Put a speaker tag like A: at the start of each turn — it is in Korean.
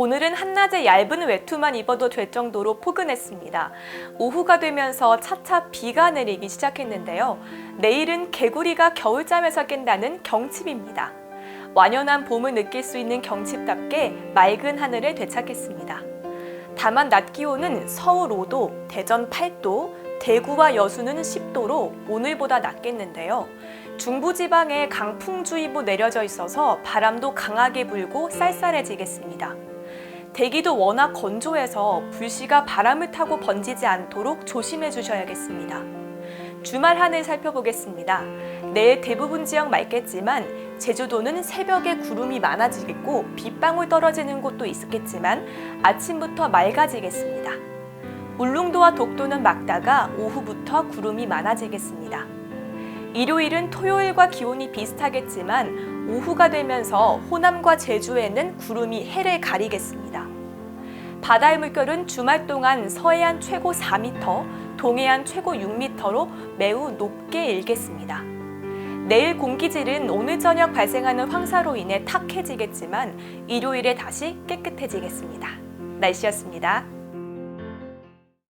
A: 오늘은 한낮에 얇은 외투만 입어도 될 정도로 포근했습니다. 오후가 되면서 차차 비가 내리기 시작했는데요. 내일은 개구리가 겨울잠에서 깬다는 경칩입니다. 완연한 봄을 느낄 수 있는 경칩답게 맑은 하늘을 되찾겠습니다. 다만 낮 기온은 서울 5도, 대전 8도, 대구와 여수는 10도로 오늘보다 낮겠는데요. 중부지방에 강풍주의보 내려져 있어서 바람도 강하게 불고 쌀쌀해지겠습니다. 대기도 워낙 건조해서 불씨가 바람을 타고 번지지 않도록 조심해 주셔야겠습니다. 주말 하늘 살펴보겠습니다. 내일 대부분 지역 맑겠지만 제주도는 새벽에 구름이 많아지겠고 빗방울 떨어지는 곳도 있겠지만 아침부터 맑아지겠습니다. 울릉도와 독도는 맑다가 오후부터 구름이 많아지겠습니다. 일요일은 토요일과 기온이 비슷하겠지만 오후가 되면서 호남과 제주에는 구름이 해를 가리겠습니다. 바다의 물결은 주말 동안 서해안 최고 4m, 동해안 최고 6m로 매우 높게 일겠습니다. 내일 공기질은 오늘 저녁 발생하는 황사로 인해 탁해지겠지만 일요일에 다시 깨끗해지겠습니다. 날씨였습니다.